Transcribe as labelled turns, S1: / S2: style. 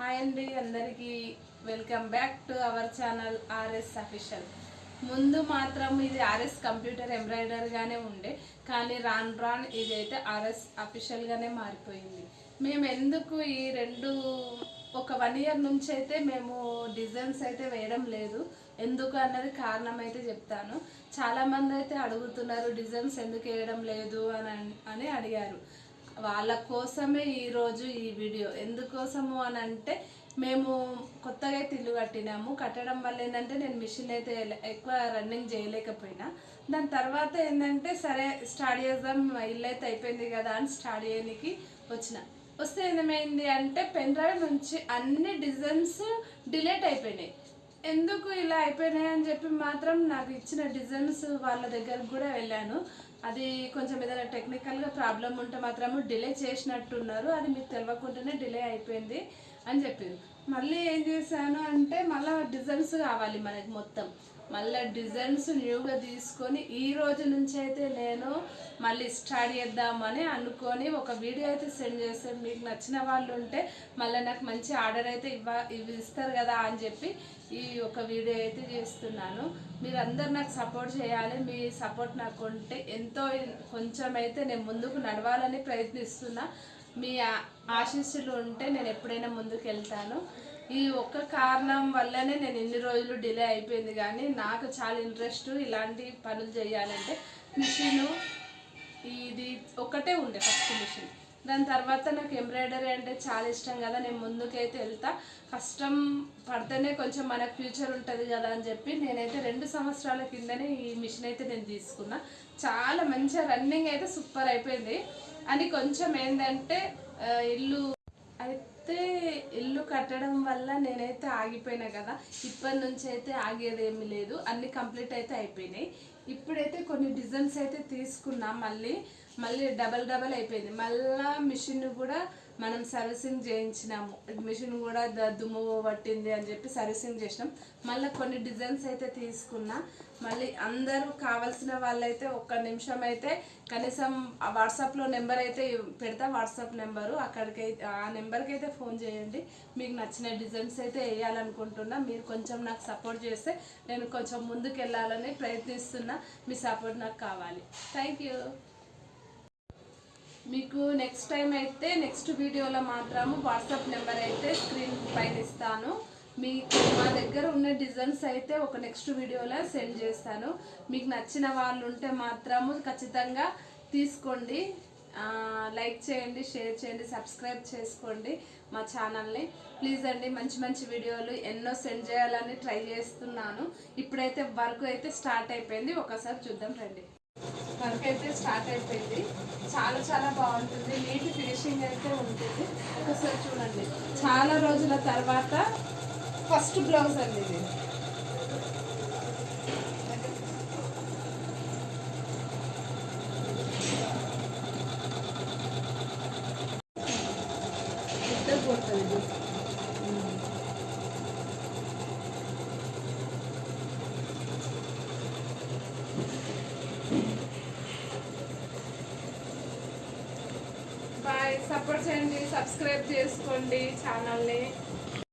S1: Hi అండి అందరికీ welcome back to our channel RS official. ముందు మాత్రం ఇది ఆర్ఎస్ కంప్యూటర్ ఎంబ్రాయిడరీగానే ఉండే కానీ రాను రాను ఇదైతే ఆర్ఎస్ అఫీషియల్గానే మారిపోయింది. మేము ఎందుకు ఈ రెండు ఒక వన్ ఇయర్ నుంచి అయితే మేము డిజైన్స్ అయితే వేయడం లేదు. ఎందుకు అన్నది కారణం అయితే చెప్తాను. చాలామంది అయితే అడుగుతున్నారు డిజైన్స్ ఎందుకు వేయడం లేదు? అని అని అడిగారు. వాళ్ళ కోసమే ఈరోజు ఈ వీడియో. ఎందుకోసము అని అంటే మేము కొత్తగా అయితే ఇల్లు కట్టినాము. కట్టడం వల్ల ఏంటంటే నేను మిషన్ అయితే ఎక్కువ రన్నింగ్ చేయలేకపోయినా. దాని తర్వాత ఏంటంటే సరే స్టార్ట్ చేద్దాం ఇల్లు అయితే అయిపోయింది కదా అని స్టార్ట్ చేయడానికి వచ్చిన. వస్తే ఏమైంది అంటే పెన్ డ్రైవ్ నుంచి అన్ని డిజైన్స్ డిలేట్ అయిపోయినాయి. ఎందుకు ఇలా అయిపోయినాయి అని చెప్పి మాత్రం నాకు ఇచ్చిన డిజైన్స్ వాళ్ళ దగ్గరకు కూడా వెళ్ళాను. అది కొంచెం ఏదైనా టెక్నికల్గా ప్రాబ్లం ఉంటే మాత్రము డిలే చేసినట్టున్నారు. అది మీకు తెలియకుండానే డిలే అయిపోయింది అని చెప్పింది మళ్ళీ ఏం చేశాను అంటే మళ్ళీ డిజైన్స్ కావాలి మనకి మొత్తం. మళ్ళీ డిజైన్స్ న్యూగా తీసుకొని ఈ రోజు నుంచి అయితే నేను మళ్ళీ స్టార్ట్ చేద్దామని అనుకొని ఒక వీడియో అయితే సెండ్ చేస్తే మీకు నచ్చిన వాళ్ళు ఉంటే మళ్ళీ నాకు మంచి ఆర్డర్ అయితే ఇవ్వ ఇవి ఇస్తారు కదా అని చెప్పి ఈ ఒక వీడియో అయితే చేస్తున్నాను. మీరందరు నాకు సపోర్ట్ చేయాలి. మీ సపోర్ట్ నాకు ఉంటే ఎంతో కొంచెం అయితే నేను ముందుకు నడవాలని ప్రయత్నిస్తున్నా. మీ ఆశీస్సులు ఉంటే నేను ఎప్పుడైనా ముందుకు వెళ్తాను. ఈ ఒక్క కారణం వల్లనే నేను ఎన్ని రోజులు డిలే అయిపోయింది కానీ నాకు చాలా ఇంట్రెస్ట్ ఇలాంటి పనులు చేయాలంటే మిషన్ ఇది ఒక్కటే ఉండే ఫస్ట్ మిషన్. దాని తర్వాత నాకు ఎంబ్రాయిడరీ అంటే చాలా ఇష్టం కదా నేను ముందుకైతే వెళ్తా. కష్టం పడితేనే కొంచెం మనకు ఫ్యూచర్ ఉంటుంది కదా అని చెప్పి నేనైతే రెండు సంవత్సరాల కిందనే ఈ మిషన్ అయితే నేను తీసుకున్నా. చాలా మంచిగా రన్నింగ్ అయితే సూపర్ అయిపోయింది. అని కొంచెం ఏంటంటే ఇల్లు ఇల్లు అయితే ఇల్లు కట్టడం వల్ల నేనైతే ఆగిపోయినా కదా ఇప్పటి నుంచి అయితే ఆగేది ఏమీ లేదు. అన్ని కంప్లీట్ అయితే అయిపోయినాయి. ఇప్పుడైతే కొన్ని డిజైన్స్ అయితే తీసుకున్నా మళ్ళీ మళ్ళీ డబల్ డబల్ అయిపోయింది. మళ్ళా మిషన్ కూడా మనం సర్వీసింగ్ చేయించినాము. మిషన్ కూడా ద- దుమ్ము పట్టింది అని చెప్పి సర్వీసింగ్ చేసినాం. మళ్ళీ కొన్ని డిజైన్స్ అయితే తీసుకున్నా. మళ్ళీ అందరూ కావాల్సిన వాళ్ళైతే ఒక్క నిమిషం అయితే కనీసం ఆ వాట్సాప్లో నెంబర్ అయితే పెడతా వాట్సాప్ నెంబరు. అక్కడికి అయితే ఆ నెంబర్కి అయితే ఫోన్ చేయండి. మీకు నచ్చిన డిజైన్స్ అయితే వేయాలనుకుంటున్నా. మీరు కొంచెం నాకు సపోర్ట్ చేస్తే నేను కొంచెం ముందుకు వెళ్ళాలని ప్రయత్నిస్తున్నా. మీ సపోర్ట్ నాకు కావాలి. Thank you. మీకు నెక్స్ట్ టైం అయితే నెక్స్ట్ వీడియోలో మాత్రము వాట్సాప్ నెంబర్ అయితే స్క్రీన్ పైన ఇస్తాను. మీకు మా దగ్గర ఉన్న డిజైన్స్ అయితే ఒక నెక్స్ట్ వీడియోలో సెండ్ చేస్తాను. మీకు నచ్చిన వాళ్ళు ఉంటే మాత్రము ఖచ్చితంగా తీసుకోండి. లైక్ చేయండి షేర్ చేయండి సబ్స్క్రైబ్ చేసుకోండి మా ఛానల్ని ప్లీజ్ అండి మంచి మంచి వీడియోలు ఎన్నో సెండ్ చేయాలని ట్రై చేస్తున్నాను. ఇప్పుడైతే వర్క్ అయితే స్టార్ట్ అయిపోయింది. ఒకసారి చూద్దాం రండి. వర్క్ అయితే స్టార్ట్ అయిపోయింది. చాలా చాలా బాగుంటుంది. నీట్ ఫినిషింగ్ అయితే ఉంటుంది. ఒకసారి చూడండి. చాలా రోజుల తర్వాత ఫస్ట్ బ్లౌజ్ అండి ఇది. సపోర్ట్ చేయండి సబ్స్క్రైబ్ చేసుకోండి ఛానల్ని